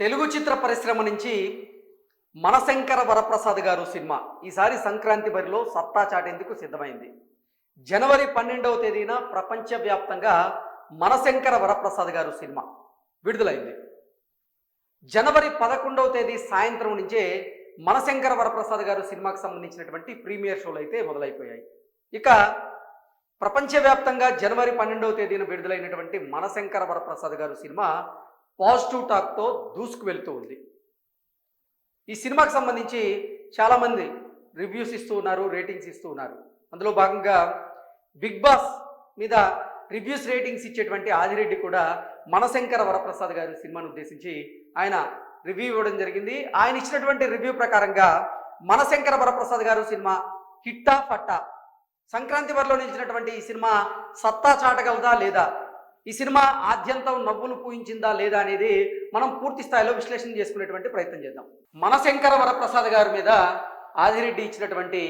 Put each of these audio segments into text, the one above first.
తెలుగు చిత్ర పరిశ్రమ నుంచి మనశంకర వరప్రసాద్ గారు సినిమా. ఈసారి సంక్రాంతి బరిలో సత్తా చాటేందుకు సిద్ధమైంది. జనవరి పన్నెండవ తేదీన ప్రపంచవ్యాప్తంగా మనశంకర వరప్రసాద్ గారు సినిమా విడుదలైంది. జనవరి పదకొండవ తేదీ సాయంత్రం నుంచే మనశంకర వరప్రసాద్ గారు సినిమాకి సంబంధించినటువంటి ప్రీమియర్ షోలు అయితే మొదలైపోయాయి. ఇక ప్రపంచవ్యాప్తంగా జనవరి పన్నెండవ తేదీన విడుదలైనటువంటి మనశంకర వరప్రసాద్ గారు సినిమా పాజిటివ్ టాక్తో దూసుకు వెళ్తూ ఉంది. ఈ సినిమాకి సంబంధించి చాలామంది రివ్యూస్ ఇస్తూ ఉన్నారు రేటింగ్స్ ఇస్తూ ఉన్నారు. అందులో భాగంగా బిగ్ బాస్ మీద రివ్యూస్ రేటింగ్స్ ఇచ్చేటువంటి ఆదిరెడ్డి కూడా మనశంకర వరప్రసాద్ గారి సినిమాను ఉద్దేశించి ఆయన రివ్యూ ఇవ్వడం జరిగింది. ఆయన ఇచ్చినటువంటి రివ్యూ ప్రకారంగా మనశంకర వరప్రసాద్ గారు సినిమా హిట్టా ఫట్టా సంక్రాంతి వరలో నిలిచినటువంటి ఈ సినిమా సత్తా చాటగలదా లేదా ఈ సినిమా ఆద్యంతం నవ్వులు పూయించిందా లేదా అనేది మనం పూర్తి స్థాయిలో విశ్లేషణ చేసుకునేటువంటి ప్రయత్నం చేద్దాం. మనశంకర వరప్రసాద్ గారి మీద ఆదిరెడ్డి ఇచ్చినటువంటి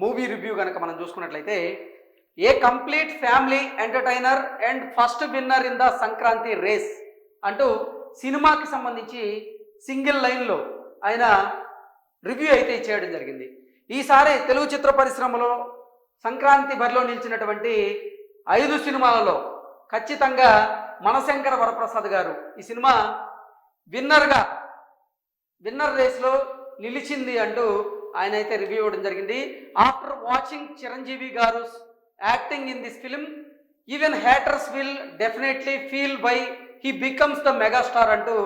మూవీ రివ్యూ కనుక మనం చూసుకున్నట్లయితే a complete family entertainer and first winner in the Sankranti race అంటూ సినిమాకి సంబంధించి సింగిల్ లైన్లో ఆయన రివ్యూ అయితే చేయడం జరిగింది. ఈసారి తెలుగు చిత్ర పరిశ్రమలో సంక్రాంతి బరిలో నిలిచినటువంటి ఐదు సినిమాలలో ఖచ్చితంగా మనశంకర వరప్రసాద్ గారు ఈ సినిమా విన్నర్గా విన్నర్ రేస్లో నిలిచింది అంటూ ఆయన అయితే రివ్యూ ఇవ్వడం జరిగింది. After watching Chiranjeevi garu acting in this film even haters will definitely feel by he becomes the megastar అంటూ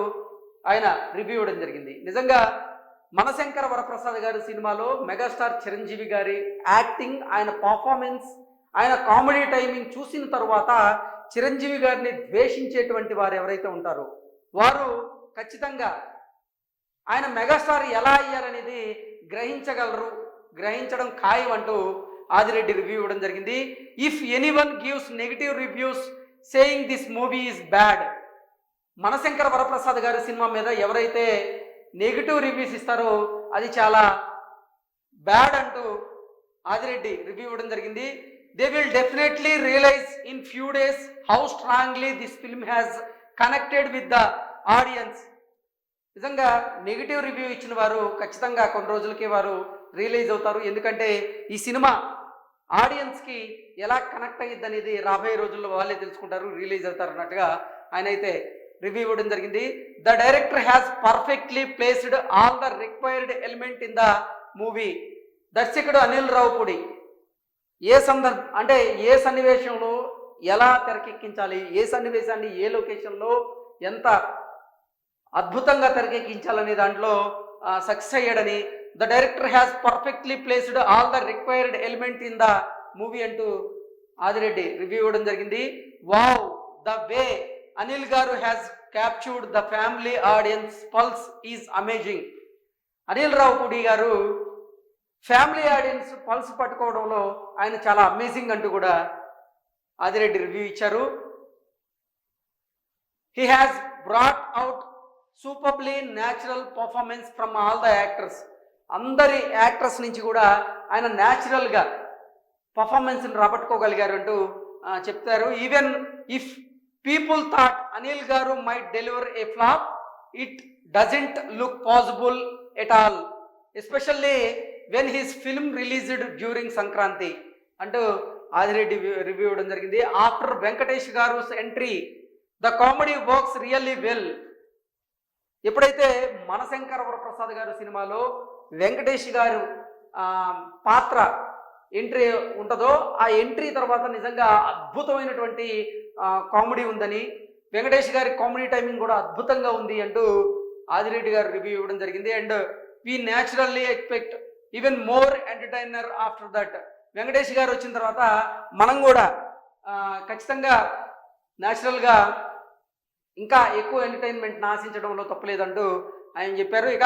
ఆయన రివ్యూ ఇవ్వడం జరిగింది. నిజంగా మనశంకర వరప్రసాద్ గారి సినిమాలో మెగాస్టార్ చిరంజీవి గారి యాక్టింగ్ ఆయన పర్ఫార్మెన్స్ ఆయన కామెడీ టైమింగ్ చూసిన తర్వాత చిరంజీవి గారిని ద్వేషించేటువంటి వారు ఎవరైతే ఉంటారో వారు ఖచ్చితంగా ఆయన మెగాస్టార్ ఎలా అయ్యారనేది గ్రహించగలరు గ్రహించడం ఖాయం అంటూ ఆదిరెడ్డి రివ్యూ ఇవ్వడం జరిగింది. If anyone gives negative reviews saying this movie is bad Manashankara Varaprasad గారి సినిమా మీద ఎవరైతే నెగిటివ్ రివ్యూస్ ఇస్తారో అది చాలా బ్యాడ్ అంటూ ఆదిరెడ్డి రివ్యూ ఇవ్వడం జరిగింది. They will definitely realize in few days how strongly this film has connected with the audience నిజంగా నెగిటివ్ రివ్యూ ఇచ్చిన వారు ఖచ్చితంగా కొన్ని రోజులకి వారు రియలైజ్ అవుతారు. ఎందుకంటే ఈ సినిమా ఆడియన్స్కి ఎలా కనెక్ట్ అయ్యిద్ది అనేది రాబోయే రోజుల్లో వాళ్ళే తెలుసుకుంటారు రిలీజ్ అవుతారు అన్నట్టుగా ఆయన అయితే రివ్యూ ఇవ్వడం జరిగింది. The director has perfectly placed all the required element in the movie దర్శకుడు అనిల్ రావుపూడి ఏ సందర్భ అంటే ఏ సన్నివేశంలో ఎలా తెరకెక్కించాలి? ఏ సన్నివేశాన్ని ఏ లొకేషన్లో ఎంత అద్భుతంగా తెరకెక్కించాలనే దాంట్లో సక్సెస్ అయ్యాడని the director has perfectly placed all the required element in the movie అంటూ ఆదిరెడ్డి రివ్యూ ఇవ్వడం జరిగింది. Wow the way! అనిల్ గారు has captured the family audience pulse is amazing. Anil Rao Ravupudi గారు ఫ్యామిలీ ఆడియన్స్ పల్స్ పట్టుకోవడంలో ఆయన చాలా amazing అంటూ కూడా Adireddy review ఇచ్చారు. He has brought out superbly natural performance from all the actors అందరి యాక్టర్స్ నుంచి కూడా ఆయన న్యాచురల్గా పర్ఫార్మెన్స్ని రాబట్టుకోగలిగారు అంటూ చెప్తారు. Even if people thought Anil గారు might deliver a flop it doesn't look possible at all especially when his film released during Sankranti అంటూ ఆదిరెడ్డి రివ్యూ ఇవ్వడం జరిగింది. ఆఫ్టర్ వెంకటేష్ గారు entry the comedy works really well ఎప్పుడైతే మనశంకర వరప్రసాద్ గారు సినిమాలో వెంకటేష్ గారు పాత్ర ఎంట్రీ ఉంటుందో ఆ ఎంట్రీ తర్వాత నిజంగా అద్భుతమైనటువంటి కామెడీ ఉందని వెంకటేష్ గారి కామెడీ టైమింగ్ కూడా అద్భుతంగా ఉంది అంటూ ఆదిరెడ్డి గారు రివ్యూ ఇవ్వడం జరిగింది. And we naturally expect even more entertainer after that Venkatesh గారు వచ్చిన తర్వాత మనం కూడా ఖచ్చితంగా న్యాచురల్గా ఇంకా ఎక్కువ ఎంటర్టైన్మెంట్ని ఆశించడంలో తప్పలేదంటూ ఆయన చెప్పారు. ఇక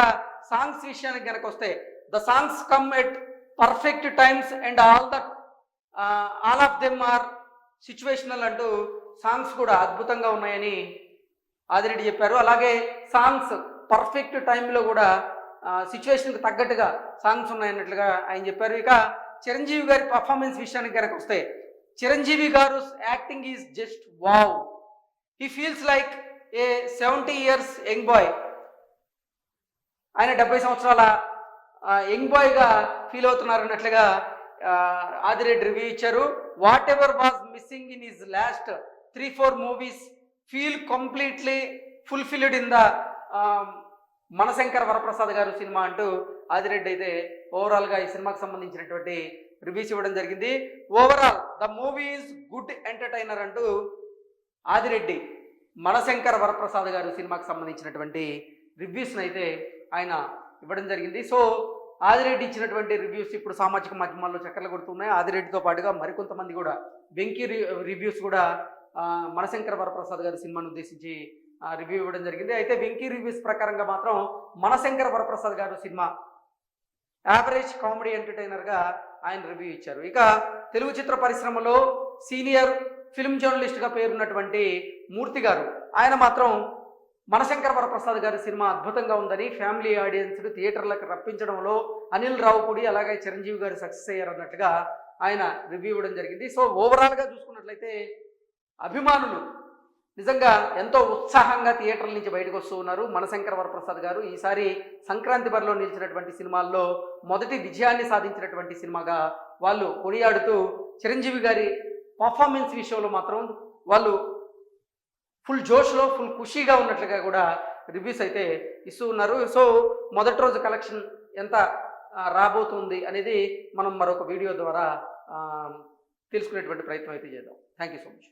సాంగ్స్ విషయానికి కనుక వస్తే the songs come at perfect times and all the all of them are situational అంటూ సాంగ్స్ కూడా అద్భుతంగా ఉన్నాయని ఆదిరెడ్డి చెప్పారు. అలాగే సాంగ్స్ పర్ఫెక్ట్ టైంలో కూడా సిచ్యువేషన్కి తగ్గట్టుగా సాంగ్స్ ఉన్నాయన్నట్లుగా ఆయన చెప్పారు. ఇక చిరంజీవి గారి పర్ఫార్మెన్స్ విషయానికి కనుక వస్తే చిరంజీవి గారు acting is just wow he feels like a seventy years young boy ఆయన డెబ్బై సంవత్సరాల యంగ్ బాయ్గా ఫీల్ అవుతున్నారు అన్నట్లుగా ఆదిరెడ్డి రివ్యూ ఇచ్చారు. Whatever was missing in his last three four movies feel completely fulfilled in the Manashankar Varaprasad గారు సినిమా అంటూ ఆదిరెడ్డి అయితే ఓవరాల్గా ఈ సినిమాకి సంబంధించినటువంటి రివ్యూస్ ఇవ్వడం జరిగింది. Overall the movie is good entertainer అంటూ ఆదిరెడ్డి మనశంకర్ వరప్రసాద్ గారు సినిమాకి సంబంధించినటువంటి రివ్యూస్ని అయితే ఆయన ఇవ్వడం జరిగింది. సో ఆదిరెడ్డి ఇచ్చినటువంటి రివ్యూస్ ఇప్పుడు సామాజిక మాధ్యమాల్లో చక్కర్లు కొడుతున్నాయి. ఆదిరెడ్డితో పాటుగా మరికొంతమంది కూడా వెంకీ రి- రివ్యూస్ కూడా మనశంకర వరప్రసాద్ గారి సినిమాను ఉద్దేశించి రివ్యూ ఇవ్వడం జరిగింది. అయితే వెంకీ రివ్యూస్ ప్రకారంగా మాత్రం మనశంకర వరప్రసాద్ గారు సినిమా యావరేజ్ కామెడీ ఎంటర్టైనర్గా ఆయన రివ్యూ ఇచ్చారు. ఇక తెలుగు చిత్ర పరిశ్రమలో సీనియర్ ఫిల్మ్ జర్నలిస్ట్గా పేరున్నటువంటి మూర్తి గారు ఆయన మాత్రం మనశంకర వరప్రసాద్ గారి సినిమా అద్భుతంగా ఉందని ఫ్యామిలీ ఆడియన్స్ థియేటర్లకు రప్పించడంలో అనిల్ రావుపూడి అలాగే చిరంజీవి గారు సక్సెస్ అయ్యారు అన్నట్టుగా ఆయన రివ్యూ ఇవ్వడం జరిగింది. సో ఓవరాల్గా చూసుకున్నట్లయితే అభిమానులు నిజంగా ఎంతో ఉత్సాహంగా థియేటర్ల నుంచి బయటకు వస్తూ ఉన్నారు. మనశంకర వరప్రసాద్ గారు ఈసారి సంక్రాంతి బరిలో నిలిచినటువంటి సినిమాల్లో మొదటి విజయాన్ని సాధించినటువంటి సినిమాగా వాళ్ళు కొనియాడుతూ చిరంజీవి గారి పర్ఫార్మెన్స్ విషయంలో మాత్రం వాళ్ళు ఫుల్ జోష్లో ఫుల్ ఖుషీగా ఉన్నట్లుగా కూడా రివ్యూస్ అయితే ఇస్తూ ఉన్నారు. సో మొదటి రోజు కలెక్షన్ ఎంత రాబోతుంది అనేది మనం మరొక వీడియో ద్వారా తెలుసుకునేటువంటి ప్రయత్నం అయితే చేద్దాం. Thank you so much.